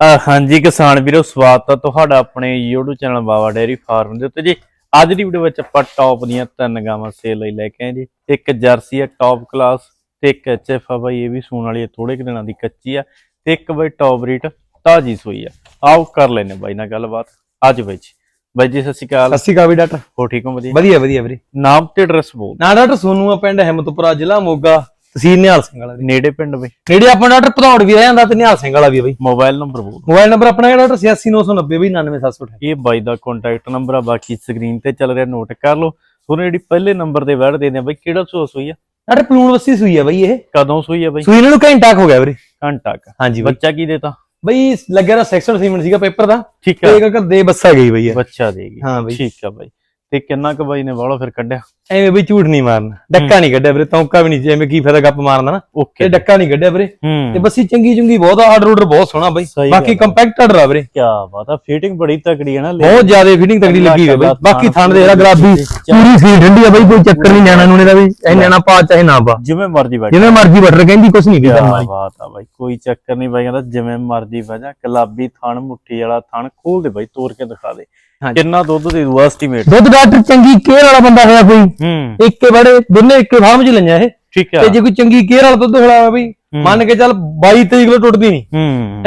ਹਾਂਜੀ ਕਿਸਾਨ ਵੀਰੋ ਸਵਾਗਤ ਹੈ ਤੁਹਾਡਾ ਆਪਣੇ YouTube channel Bawa dairy farm ਦੇ ਉੱਤੇ ਜੀ। ਅੱਜ ਦੀ ਵੀਡੀਓ ਵਿੱਚ ਆਪਾਂ ਟੌਪ ਦੀਆਂ ਤਿੰਨ ਗਾਵਾਂ ਸੇਲ ਲਈ ਲੈ ਕੇ ਆਏ ਜੀ। ਇੱਕ ਜਰਸੀ ਹੈ ਟੌਪ ਕਲਾਸ ਤੇ ਇੱਕ ਐਚਐਫ ਆ ਬਾਈ ਇਹ ਵੀ ਸੂਣ ਵਾਲੀ ਹੈ ਥੋੜੇ ਕੁ ਦਿਨਾਂ ਦੀ ਕੱਚੀ ਆ। ਤੇ ਇੱਕ ਬਾਈ ਟੌਪ ਰੀਟ ਤਾਜੀ ਸੂਈ ਆ। ਆਓ ਕਰ ਲੈਨੇ ਬਾਈ ਨਾਲ ਗੱਲਬਾਤ। ਅੱਜ ਬਾਈ ਜੀ। ਬਾਈ ਜੀ ਸਤਿ ਸ਼੍ਰੀ ਅਕਾਲ। ਸਤਿ ਸ਼੍ਰੀ ਅਕਾਲ ਵੀ ਡਾਕਟਰ। ਹੋ ਠੀਕ ਹੋ ਵਧੀਆ? ਵਧੀਆ ਵਧੀਆ ਵੀਰੇ। ਨਾਮ ਤੇ ਐਡਰੈਸ ਬੋਲ। ਨਾ ਡਾਕਟਰ ਸੋਨੂ ਆ ਪਿੰਡ ਹਿੰਮਤਪੁਰਾ ਜ਼ਿਲ੍ਹਾ ਮੋਗਾ। ਤਹਿਸੀਲ ਨਿਹਾਲ ਸਿੰਘ ਵਾਲਾ ਵੀਰੇ ਨੇੜੇ ਪਿੰਡ ਬਾਈ। ਨੇੜੇ ਆਪਣਾ ਡਾਕਟਰ ਭਦੌੜ ਵੀ ਰਹਿ ਜਾਂਦਾ ਤੇ ਨਿਹਾਲ ਸਿੰਘ ਵਾਲਾ ਵੀ ਆ ਬਈ। ਮੋਬਾਈਲ ਨੰਬਰ ਬੋਲ। ਮੋਬਾਈਲ ਨੰਬਰ ਆਪਣਾ ਹੈ ਡਾਕਟਰ 86990 ਬਈ 99728 ਇਹ ਬਾਈ ਦਾ ਕੰਟੈਕਟ ਨੰਬਰ ਆ ਬਾਕੀ ਸਕਰੀਨ ਤੇ ਚੱਲ ਰਿਹਾ ਨੋਟ ਕਰ ਲਓ। ਤੁਹਾਨੂੰ ਜਿਹੜੀ ਪਹਿਲੇ ਨੰਬਰ ਤੇ ਵੜ ਦੇ ਨੇ ਬਾਈ ਕਿਹੜਾ ਸੋਸ ਹੋਈ ਆ? ਡਾਕਟਰ ਪਲੂਣ ਵਸੀ ਸੂਈ ਆ ਬਈ ਇਹ। ਕਦੋਂ ਸੂਈ ਆ ਬਾਈ? ਸੂਈ ਨੂੰ ਘੰਟਾ ਹੋ ਗਿਆ ਵੀਰੇ। ਘੰਟਾ ਕ। ਹਾਂਜੀ ਬਈ। ਬੱਚਾ ਕੀ ਦੇਤਾ? ਬਈ ਲੱਗਿਆ ਦਾ ਸੈਕਸ਼ਨ ਸੀਮੈਂਟ ਸੀਗਾ ਪੇਪਰ ਦਾ। ਠੀਕ ਤੇ ਆ ਇੱਕ ਦੇ ਬੱਸਾ ਗਈ ਬਈ ਇਹ। ਬੱਚਾ ਦੇਗੀ ਹਾਂ ਬਈ। ਠੀਕ ਆ ਬਾਈ। ਤੇ ਕਿੰਨਾ ਕ ਬਾਈ ਨੇ ਵਾਲੋ ਫਿਰ ਕੱਢਿਆ? ਐਵੇਂ ਬਈ ਝੂਠ ਨਹੀਂ ਮਾਰਨਾ। ਡੱਕਾ ਨਹੀਂ ਕੱਢਿਆ ਵੀਰੇ ਤੌਂਕਾ ਵੀ ਨਹੀਂ ਜਿਵੇਂ ਕੀ ਫਾਇਦਾ ਗੱਪ ਮਾਰਨਾ ਨਾ? ਓਕੇ। ਡੱਕਾ ਨਹੀਂ ਕੱਢਿਆ ਵੀਰੇ। ਤੇ ਹੂੰ ਬੱਸੀ ਚੰਗੀ ਚੁੰਗੀ ਬਹੁਤ ਆਰਡਰ ਆਰਡਰ ਬਹੁਤ ਸੋਹਣਾ ਬਈ। ਬਾਕੀ। ਕੰਪੈਕਟ ਆਰਡਰ ਆ ਵੀਰੇ। ਕੀ ਬਾਤ ਆ ਫਿਟਿੰਗ ਬੜੀ ਤਕੜੀ ਹੈ ਨਾ ਬਹੁਤ ਜ਼ਿਆਦਾ ਫਿਟਿੰਗ ਤਗੜੀ ਲੱਗੀ ਹੋਈ ਬਈ। ਬਾਕੀ ਥਣ ਦੇ ਜਿਹੜਾ ਚਾਰ- ਪੂਰੀ ਸੀ ਠੰਡੀ ਆ ਬਈ ਕੋਈ ਚੱਕਰ ਨਹੀਂ ਨਿਆਣਾ ਨੂੰ ਇਹਦਾ ਵੀ ਇਹ ਨਿਆਣਾ ਪਾ ਚਾਹੇ ਨਾ ਪਾ। ਜਿਵੇਂ ਮਰਜ਼ੀ ਬੈਠ ਜਿਵੇਂ ਮਰਜ਼ੀ ਬਟਰ ਕਹਿੰਦੀ ਕੁਛ ਨਹੀਂ ਕੀ ਕਰਨਾ ਵਾਲੀ ਬਾਤ ਆ ਬਾਈ ਕੋਈ ਚੱਕਰ ਨਹੀਂ ਬਾਈ ਕਹਿੰਦਾ ਜਿਵੇਂ ਮਰਜ਼ੀ ਵਜਾ ਗੁਲਾਬੀ ਥਣ ਮੁੱਠੀ ਵਾਲਾ ਥਣ ਖੋਲ ਦੇ ਬਾਈ ਤੋੜ ਕੇ ਦਿਖਾ ਦੇ। ਹਾਂਜੀ। ਕਿੰਨਾ ਦੁੱਧ ਦੇ ਦੂ ਐਸਟੀਮੇਟ ਦੁੱਧ ਡਾਕਟਰ ਚੰਗੀ ਕੇਅਰ ਵਾਲਾ ਬੰਦਾ ਹੋਇਆ ਕੋਈ। ਇੱਕੇ ਬੜੇ ਦੋਨੇ ਇੱਕੇ ਫਾਰਮ 'ਚ ਲਈਆਂ ਇਹ। ਠੀਕ ਆ। ਤੇ ਜੇ ਕੋਈ ਚੰਗੀ ਕੇਅਰ ਵਾਲਾ ਦੁੱਧ ਹੋਇਆ ਬਈ ਮੰਨ ਕੇ ਚੱਲ 22 23 ਕਿਲੋ ਟੁੱਟਦੀ ਨਹੀਂ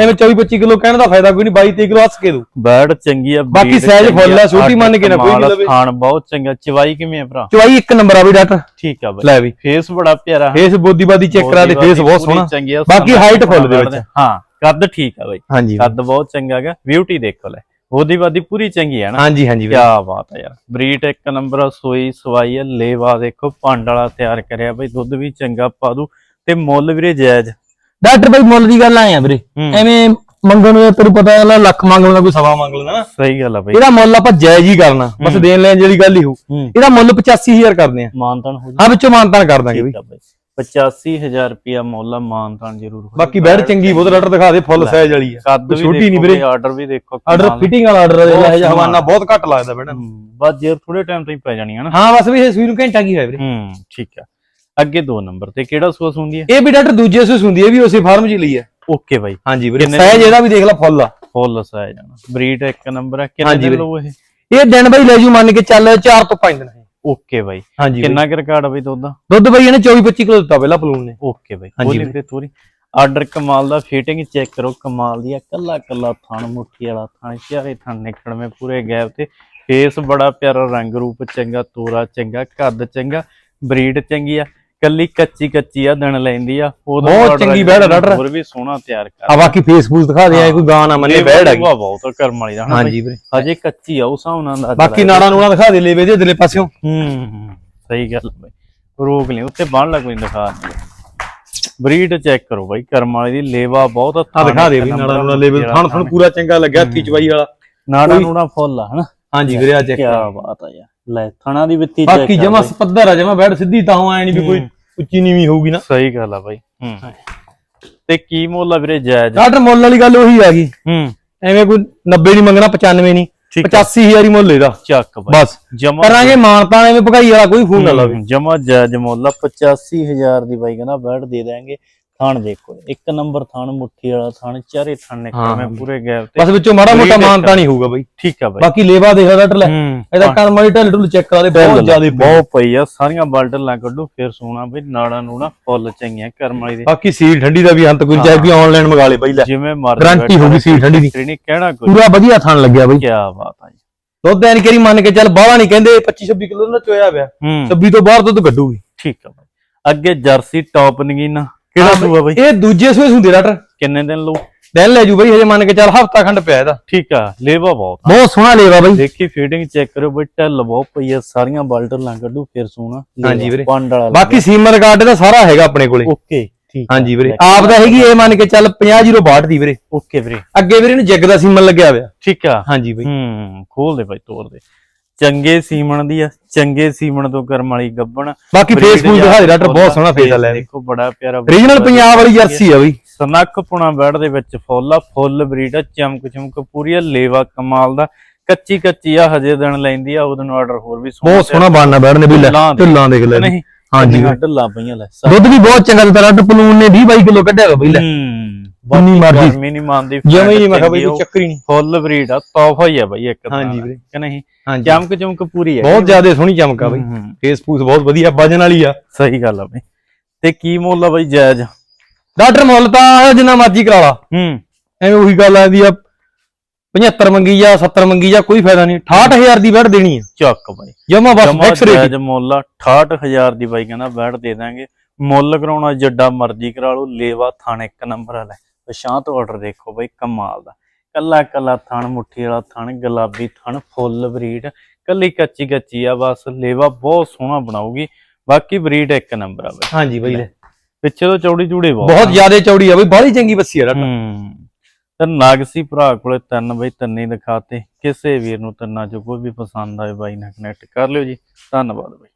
ਐਵੇਂ 24 25 ਕਿਲੋ ਕਹਿਣ ਦਾ ਫਾਇਦਾ ਕੋਈ ਨਹੀਂ 22 23 ਕਿਲੋ ਹੱਸ ਕੇ ਦੂ ਬੈਡ ਚੰਗੀ ਆ ਬਾਕੀ ਚੰਗੀ ਫੁੱਲ ਆ, ਛੋਟੀ ਮੰਨ ਕੇ ਨਾ ਕੋਈ ਕਮਾਲ ਆ, ਨੀ ਲਵੇ। ਖਾਣ ਬਹੁਤ ਚੰਗਾ ਚਵਾਈ ਕਿਵੇਂ ਆ ਭਰਾ? ਚਵਾਈ ਇੱਕ ਨੰਬਰ ਆ ਬਈ ਡਾਕਟਰ। ਠੀਕ ਆ ਬਾਈ। ਲੈ ਵੀ। ਫੇਸ ਬੜਾ ਪਿਆਰਾ। ਫੇਸ ਬੋਦੀ ਬਾਦੀ ਚੈੱਕ ਕਰਾ ਦੇ ਫੇਸ ਬਹੁਤ ਸੋਹਣਾ। ਬਾਕੀ height full ਦੇ ਵਿੱਚ। ਹਾਂ ਕੱਦ ਠੀਕ ਆ ਬਾਈ। ਹਾਂਜੀ। ਕੱਦ ਬਹੁਤ ਚੰਗਾ ਹੈਗਾ ਬਿਊਟੀ ਦੇਖੋ ਲੈ। ਉਹਦੀ ਬਾਦੀ ਪੂਰੀ ਚੰਗੀ ਹੈ ਨਾ। ਹਾਂਜੀ ਹਾਂਜੀ ਕੀ। ਬਾਤ ਹੈ ਯਾਰ। ਬਰੀਡ ਇੱਕ ਨੰਬਰ ਸੋਈ ਸਵਾਈ ਹੈ ਲੇਵਾ ਦੇਖੋ ਪੰਡ ਵਾਲਾ ਤਿਆਰ ਕਰਿਆ ਬਈ ਦੁੱਧ ਵੀ ਚੰਗਾ ਪਾ ਦੂ। ਤੇ ਮੁੱਲ ਵੀਰੇ ਜਾਇਜ਼। ਡਾਕਟਰ ਬਾਈ ਮੁੱਲ ਦੀ ਗੱਲ ਆਏ ਆ ਵੀਰੇ। ਐਵੇਂ ਮੰਗਣ ਨੂੰ ਤੈਨੂੰ ਪਤਾ ਹੈ ਲੱਖ ਮੰਗ ਲੈਣਾ ਕੋਈ ਸਵਾ ਮੰਗ ਲੈਣਾ ਸਹੀ ਗੱਲ ਆ ਬਈ। ਇਹਦਾ ਮੁੱਲ ਆਪਾਂ ਜਾਇਜ਼ ਹੀ ਕਰਨਾ। ਬਸ ਦੇਣ ਲੈਣ ਜਿਹੜੀ ਗੱਲ ਹੀ ਹੋ। ਇਹਦਾ ਮੁੱਲ 85000 ਕਰਦੇ ਆ। ਮਾਨਤਾਨ ਹੋ ਹਾਂ ਵਿੱਚੋਂ ਮਾਨਤਾਨ ਕਰ ਦਾਂਗੇ ਬਈ। 85000 ਰੁਪਿਆ ਮੁੱਲ ਆ ਮਾਨਤਾਨ ਜ਼ਰੂਰ ਹੋਊ। ਬਾਕੀ ਬੈਡ ਚੰਗੀ ਬਹੁਤ ਰਟਰ ਦਿਖਾ ਦੇ ਫੁੱਲ ਸਾਈਜ਼ ਵਾਲੀ ਆ। ਕੱਦ ਵੀ ਛੋਟੀ ਨੀ ਦੇਖੋ ਵੀਰੇ। ਆਰਡਰ ਵੀ ਦੇਖੋ ਆਰਡਰ ਕਮਾਲ। ਫਿਟਿੰਗ ਵਾਲਾ ਆਰਡਰ ਦੇ ਬਹੁਤ ਲੈ ਸੋਹਣਾ। ਹਵਾਨਾ ਬਹੁਤ ਘੱਟ ਲੱਗਦਾ ਬੈਡ ਹੂੰ, ਬਸ ਜੇ ਥੋੜੇ ਟਾਈਮ ਤੋਂ ਹੀ ਪੈ ਜਾਣੀ ਹੈ ਨਾ। ਹਾਂ ਬਸ ਵੀ ਇਹ ਸੂਈ ਨੂੰ ਘੰਟਾ ਕੀ ਹੋਇਆ ਵੀਰੇ? ਹੂੰ ਠੀਕ ਆ। ਅੱਗੇ ਦੋ ਨੰਬਰ ਤੇ ਕਿਹੜਾ ਸੂਸ ਹੁੰਦੀ ਹੈ ਇਹ ਵੀ ਡਾਕਟਰ ਦੂਜੇ ਸੂਸ ਹੁੰਦੀ ਹੈ ਵੀ ਉਸੇ ਫਾਰਮ 'ਚ ਹੀ ਲਈ ਆ। Okay bye. ਹਾਂਜੀ ਵੀਰੇ ਸਾਈਜ਼ ਇਹਦਾ ਵੀ ਦੇਖ ਲੈ ਫੁੱਲ ਆ। ਫੁੱਲ ਸਾਇਆ ਜਾਣਾ ਬਰੀਡ ਇੱਕ ਨੰਬਰ ਹੈ ਕਿੰਨੇ ਦਿਨ। ਲਓ ਇਹ? ਇਹ ਦਿਨ ਬਾਈ ਲੈ ਜੂ ਮੰਨ ਕੇ ਚੱਲ 4 ਤੋਂ 5 ਦਿਨ। ਹੈ ਓਕੇ ਬਾਈ। ਹਾਂਜੀ। ਕਿੰਨਾ ਕੁ ਰਿਕਾਰਡ ਆ ਬਈ ਦੁੱਧ? ਦਾ ਦੁੱਧ ਬਾਈ ਇਹਨੇ 24 25 ਕਿਲੋ ਦਿੱਤਾ ਪਹਿਲਾਂ ਪਲੂਨ ਨੇ। ਓਕੇ ਬਾਈ। ਹਾਂਜੀ। ਵੀਰੇ ਤੋਰੀ ਆਰਡਰ ਕਮਾਲ ਦਾ ਫਿਟਿੰਗ ਚੈੱਕ ਕਰੋ। ਕਮਾਲ ਦੀ ਆ ਕੱਲਾ ਕੱਲਾ ਥਣ ਮੁੱਠੀ ਵਾਲਾ ਥਣ ਚਾਰੇ ਥਣ ਨਿਕਲਵੇਂ ਪੂਰੇ ਗੈਪ ਤੇ। ਫੇਸ ਬੜਾ ਪਿਆਰਾ ਰੰਗ ਰੂਪ ਚੰਗਾ ਤੋਰਾ ਚੰਗਾ ਕੱਦ ਚੰਗਾ ਬਰੀਡ ਚੰਗੀ ਆ। ਕੱਲੀ ਕੱਚੀ ਕੱਚੀ ਆ ਦਿਨ ਲੈਂਦੀ ਆ। ਉਦੋਂ ਬਹੁਤ ਚੰਗੀ ਬੈੜ ਆ ਡਾਕਟਰ। ਹੋਰ ਵੀ ਸੋਹਣਾ ਤਿਆਰ ਆ ਕਰ ਬਾਕੀ ਫੇਸਬੁੱਕ ਦਿਖਾ ਦੇ ਆ ਕੋਈ ਗਾਂ ਨਾ ਮੰਨੇ ਬੈੜ ਆ ਗਈ ਬਹੁਤ ਕਰਮ ਵਾਲੀ ਦਾ? ਹਾਂਜੀ ਵੀਰੇ। ਹਜੇ ਕੱਚੀ ਆ ਉਸ ਹਿਸਾਬ ਨਾਲ ਦਾ ਬਾਕੀ ਨਾੜਾ ਨੂੜਾ ਦਿਖਾ ਦੇ ਲੇਵੇ ਦੇ ਇਧਰਲੇ ਪਾਸਿਓਂ। ਹੂੰ ਸਹੀ ਗੱਲ ਆ ਬਾਈ। ਰੋਕ ਲਈ ਉੱਤੇ ਬੰਨ ਲਾ ਕੋਈ ਦਿਖਾ ਬਰੀਡ ਚੈੱਕ ਕਰੋ ਬਾਈ ਕਰਮ ਵਾਲੀ ਦੀ ਲੇਵਾ ਬਹੁਤ ਆ ਦਿਖਾ ਦੇ ਵੀ ਨਾੜਾ ਨੂੜਾ ਲੇਵੇ ਥਣ ਥਣ ਪੂਰਾ ਚੰਗਾ ਲੱਗਿਆ ਹੱਥੀ ਚਵਾਈ ਵਾਲਾ। ਨਾੜਾ ਨੂੜਾ ਫੁੱਲ ਆ ਹਨਾ? ਹਾਂਜੀ ਵੀਰੇ ਆ ਚੈੱਕ ਕੀ ਬਾਤ ਆ ਯਾਰ। ਲੈ ਥਣਾ ਦੀ ਵਿੱਤੀ check ਬਾਕੀ ਜਮਾ। ਸਪੱਧਰ ਆ ਜਮਾ ਬੈਡ ਸਿੱਧੀ ਤਾਂ ਆਏ ਨਹੀਂ ਵੀ ਕੋਈ ਉੱਚੀ ਨੀਵੀਂ ਹੋਊਗੀ ਨਾ। ਸਹੀ ਗੱਲ ਆ ਬਾਈ ਹੂੰ। ਤੇ ਕੀ ਮੁੱਲ ਆ ਵੀਰੇ ਜਾਇਜ਼? ਡਾਕਟਰ ਮੁੱਲ ਵਾਲੀ ਗੱਲ ਉਹੀ ਆ ਗਈ ਹੂੰ। ਐਵੇਂ ਕੋਈ 90 ਨਹੀਂ ਮੰਗਣਾ 95 ਨਹੀਂ 85000 ਹੀ ਮੁੱਲ ਇਹਦਾ। ਚੱਕ ਬਾਈ। ਬਸ। ਜਮਾ ਕਰਾਂਗੇ ਮਾਨਤਾਨ ਐਵੇਂ ਭਗਾਈ ਵਾਲਾ ਕੋਈ ਫੋਨ ਨਾ ਲਾਵੇ। ਜਮਾ ਜਾਇਜ਼ ਮੁੱਲ ਆ 85000 ਦੀ ਬਾਈ ਕਹਿੰਦਾ ਬੈਡ ਦੇ ਦਾਂਗੇ ਥਣ ਦੇਖੋ ਇੱਕ ਨੰਬਰ ਥਣ ਮੁੱਠੀ ਵਾਲਾ ਥਣ ਚਾਰੇ ਥਣ ਨੇ ਕਿਵੇਂ ਪੂਰੇ ਗੈਪ ਤੇ ਬਸ ਵਿੱਚੋਂ ਮਾੜਾ ਮੋਟਾ ਮਾਨਤਾਨ ਹੀ। ਹੋਊਗਾ ਬਾਈ। ਠੀਕ ਆ ਬਾਈ। ਬਾਕੀ ਲੇਵਾ ਦੇਖ ਡਾਕਟਰ ਲੈ। ਹੂੰ ਇਹਦਾ ਕਰਮ ਵਾਲੀ ਢਿੱਲ ਢੁੱਲ ਚੈੱਕ ਕਰਾ ਦੇ ਬਹੁਤ ਜ਼ਿਆਦਾ ਬਹੁਤ ਪਈ ਆ ਸਾਰੀਆਂ ਬਾਲਟਲਾਂ ਕੱਢੋ ਫਿਰ ਸੋਨਾ ਬਈ ਨਾੜਾ ਨੂੜਾ ਫੁੱਲ ਚੰਗੀਆਂ ਕਰਮ ਵਾਲੀ ਦੇ। ਬਾਕੀ ਸੀਲ ਠੰਡੀ ਦਾ ਵੀ ਅੰਤ ਕੋਈ ਚਾਹੇ ਵੀ ਆਨਲਾਈਨ ਮੰਗਾ ਲੇ ਬਾਈ ਲੈ। ਜਿਵੇਂ ਮਰਜ਼ੀ ਗਾਰੰਟੀ ਹੋਊਗੀ ਸੀਲ ਠੰਡੀ ਦੀ। ਨਹੀਂ ਕਹਿਣਾ ਕੋਈ। ਪੂਰਾ ਵਧੀਆ ਥਣ ਲੱਗਿਆ ਬਾਈ। ਕੀ ਬਾਤ ਆ ਜੀ। ਦੁੱਧ ਐਨ ਕਰੀ ਮੰਨ ਕੇ ਚੱਲ ਬਾਹਲਾ ਨਹੀਂ ਕਹਿੰਦੇ 25 26 ਕਿਲੋ ਦਾ ਚੋਇਆ ਪਿਆ। ਹੂੰ। 26 ਤੋਂ ਬਾਹਰ ਦੁੱਧ ਕੱਢੂਗੀ। ਠੀਕ ਆ ਬਾਈ। ਅੱਗੇ ਜਰਸੀ ਟੌਪ ਨਗੀਨਾ ਕਿਹੜਾ ਸੂਆ ਬਾਈ? ਇਹ ਦੂਜੇ ਸੂਏ ਹੁੰਦੇ ਡਾਕਟਰ। ਕਿੰਨੇ ਦਿਨ ਲਓ ਦਿਨ ਲੈ ਜੂ ਬਾਈ ਹਜੇ ਮੰਨ ਕੇ ਚੱਲ ਹਫਤਾ ਖੰਡ ਪਿਆ ਇਹਦਾ। ਠੀਕ ਆ ਲੇਵਾ ਬਹੁਤ ਆ। ਬਹੁਤ ਸੋਹਣਾ ਲੇਵਾ ਬਾਈ। ਦੇਖੀ ਫੀਡਿੰਗ ਚੈੱਕ ਕਰੋ ਬਈ ਢਿੱਲ ਬਹੁਤ ਪਈ ਆ ਸਾਰੀਆਂ ਬਾਲਟਲਾਂ ਕੱਢੋ ਫਿਰ ਸੋਨਾ ਹਾਂਜੀ ਵੀਰੇ। ਪੰਡ ਵਾਲਾ ਬਾਕੀ ਸੀਮਰ ਕਾਰਡ ਦਾ ਸਾਰਾ ਹੈਗਾ ਆਪਣੇ ਕੋਲੇ। ਓਕੇ ਠੀਕ ਹਾਂਜੀ ਵੀਰੇ। ਆਪ ਦਾ ਹੈਗੀ ਇਹ ਮੰਨ ਕੇ ਚੱਲ 50 ਦੀ ਵੀਰੇ। ਓਕੇ ਵੀਰੇ। ਅੱਗੇ ਵੀਰੇ ਨੂੰ ਜੱਗ ਦਾ ਸੀਮਨ ਲੱਗਿਆ ਹੋਇਆ। ਠੀਕ ਆ। ਹਾਂਜੀ ਬਾਈ। ਹੂੰ ਖੋਲ ਦੇ ਬਾਈ ਤੋੜ ਦੇ। ਚੰਗੇ ਸੀਮਣ ਦੀ ਆ ਚੰਗੇ ਸੀਮਣ ਤੋਂ ਕਰਮ ਵਾਲੀ ਗੱਬਣ। ਬਾਕੀ breed ਫੇਸਬੁੱਕ ਦਿਖਾ ਦੇ ਡਾਕਟਰ ਬਹੁਤ ਸੋਹਣਾ ਫੇਸ ਆ ਲੈ। ਦੇਖੋ ਬੜਾ ਪਿਆਰਾ ਰੀਜਨਲ ਪੰਜਾਬ ਵਾਲੀ ਜਰਸੀ ਆ ਬਈ। ਸਨੱਖ ਪੁਣਾ ਬੈੜ ਦੇ ਵਿੱਚ ਫੁੱਲ ਆ ਫੁੱਲ ਬਰੀਡ ਆ ਚਮਕ ਚਮਕ ਪੂਰੀ ਆ ਲੇਵਾ ਕਮਾਲ ਦਾ। ਕੱਚੀ ਕੱਚੀ ਆ ਹਜੇ ਦਿਨ ਲੈਂਦੀ ਆ ਉਹਦੇ ਆਰਡਰ ਹੋਰ ਵੀ ਬਹੁਤ ਸੋਹਣਾ ਬਣਨਾ ਬੈਠਨੇ ਵੀ ਲੈ ਢਿੱਲਾਂ ਦੇਖ ਲੈ ਹਾਂਜੀ। ਢਿੱਲਾਂ ਪਈਆਂ ਲੈ ਦੁੱਧ ਵੀ ਬਹੁਤ ਚੰਗਾ ਦਿੱਤਾ ਡਾਕਟਰ ਪਲੂਨ ਨੇ 20 22 ਕਿਲੋ ਕੱਢਿਆ ਬਈ ਲੈ। ਜਿੰਨੀ ਮਰਜ਼ੀ। ਗਰਮੀ ਨਹੀਂ ਮੰਨਦੀ ਜਮੇ ਹੀ ਮੈਂ ਕਿਹਾ ਬਈ ਚੱਕਰ ਨਹੀਂ। ਫੁੱਲ ਬਰੀਡ ਆ ਤੋਹਫਾ ਹੀ ਆ ਬਈ ਇੱਕ ਤਰ੍ਹਾਂ ਹਾਂਜੀ ਵੀਰੇ। ਕਿ ਨਹੀਂ? ਚਮਕ ਚਮਕ ਪੂਰੀ ਹੈ ਬਹੁਤ ਜ਼ਿਆਦਾ ਸੋਹਣੀ ਚਮਕਾ ਬਈ। ਹੂੰ, ਹੂੰ, ਫੇਸ ਫੂਸ ਬਹੁਤ ਵਧੀਆ ਵਜਨ ਵਾਲੀ ਆ। ਸਹੀ ਗੱਲ ਆ ਬਈ। ਤੇ ਕੀ ਮੁੱਲ ਆ ਬਈ ਜਾਇਜ਼? ਡਾਕਟਰ ਮੁੱਲ ਤਾਂ ਜਿੰਨਾ ਮਰਜ਼ੀ ਕਰਾ ਲਾ। ਹੂੰ। ਐਵੇਂ ਉਹੀ ਗੱਲ ਆਦੀ ਆ 75 ਮੰਗੀ ਜਾਂ 70 ਮੰਗੀ ਜਾਂ ਕੋਈ ਫਾਇਦਾ ਨਹੀਂ। 68000 ਦੀ ਬੈਠ ਦੇਣੀ ਆ। ਚੱਕ ਬਈ। ਜਮਾ ਬਸ ਜਮਾ ਫਿਕਸ ਰੇਟ ਜਾਇਜ਼ ਮੁੱਲ ਆ। 68000 ਦੀ ਬਾਈ ਕਹਿੰਦਾ ਬੈਠ ਦੇ ਦਾਂਗੇ। ਮੁੱਲ ਕਰਾਉਣਾ ਜੱਡਾ ਮਰਜ਼ੀ ਕਰਾ ਲਓ। ਲੇਵਾ ਥਣ ਇੱਕ ਨੰਬਰ ਵਾਲਾ। ਪਛਾਂ ਤੋਂ ਆਰਡਰ ਦੇਖੋ ਬਈ ਕਮਾਲ ਦਾ। ਕੱਲਾ ਕੱਲਾ ਥਣ ਮੁੱਠੀ ਵਾਲਾ ਥਣ ਗੁਲਾਬੀ ਥਣ ਫੁੱਲ ਬਰੀਡ ਕੱਲੀ ਕੱਚੀ ਕੱਚੀ ਆ ਬਸ ਲੇਵਾ ਬਹੁਤ ਸੋਹਣਾ ਬਣਾਉਗੀ ਬਾਕੀ ਬਰੀਡ ਇੱਕ ਨੰਬਰ ਆ ਬਈ। ਹਾਂਜੀ ਬਈ। ਪਿੱਛੇ ਤੋਂ ਚੌੜੀ ਚੂੜੀ ਬਹੁਤ ਬਹੁਤ ਜ਼ਿਆਦਾ ਚੌੜੀ ਆ ਬਈ ਬਾਹਲੀ ਚੰਗੀ ਬੱਸੀ ਆ ਡਾਕਟਰ ਤੇ ਨਾਗਸੀ ਭਰਾ ਕੋਲੇ ਤਿੰਨ ਬਈ ਤਿੰਨੇ ਦਿਖਾਤੇ। ਕਿਸੇ ਵੀਰ ਨੂੰ ਤਿੰਨਾਂ ਚੋਂ ਕੋਈ ਵੀ ਪਸੰਦ ਆਏ ਬਾਈ ਨਾਲ ਕਨੈਕਟ ਕਰ ਲਿਓ ਜੀ। ਧੰਨਵਾਦ ਬਾਈ।